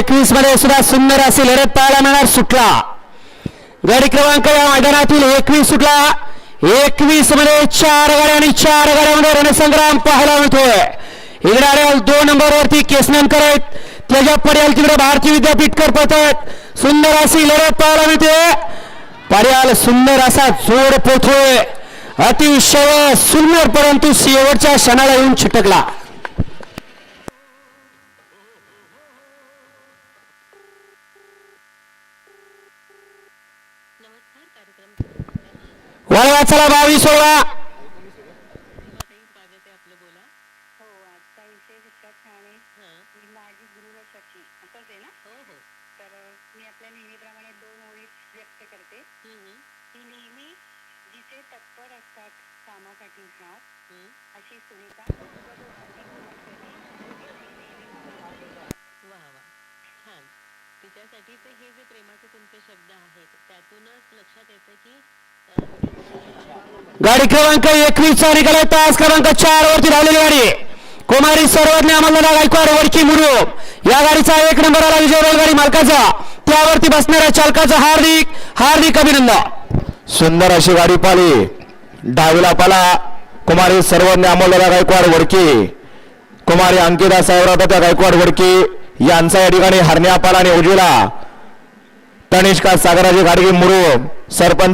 एकवीसमध्ये सुद्धा सुंदर अशी लढत पाहायला मिळणार सुटला. गाडी क्रमांक या मैदानातील एकवीस सुटला. एकवीसमध्ये चार गाड्या आणि चार गाड्यामध्ये रणसंग्राम पाहायला मिळतोय. इकडे आल्यावर दोन नंबर वरती केसनकर आहेत. त्याच्या पर्याल तिकडे भारतीय विद्यापीठकर पळत आहेत. सुंदर अशी लढत पाहायला मिळते. पर्याल सुंदर असा जोड पोथोय अतिशय सुंदर परंतु शेवटच्या क्षणाला येऊन छिटकला हम्म, की नेहमी जिचे तत्पर असतात कामासाठी. अशी सुनीता तिच्यासाठीचे हे जे प्रेमाचे तुमचे शब्द आहेत त्यातूनच लक्षात येतं की गाडी क्रमांक एकवीस चा निकाल आहे. तास क्रमांक चार वरती धावलेली गाडी. कुमारी सर्वज्ञ अमलदादा गायकवाड वडकी मुरु. या गाडीचा एक नंबर आला विजय रेलगाडी मालकाचा. त्यावरती बसणाऱ्या चालकाचं हार्दिक हार्दिक अभिनंदन. सुंदर अशी गाडी पाली. डावीला पाला. कुमारी सर्वज्ञ अमोलदादा गायकवाड वडकी. कुमारी अंकिता साहेबराव गायकवाड वडकी. यांचा या ठिकाणी हरण्यापाला आणि उजवीला तनिष्का सागराची गाडगी मुरू सरपंच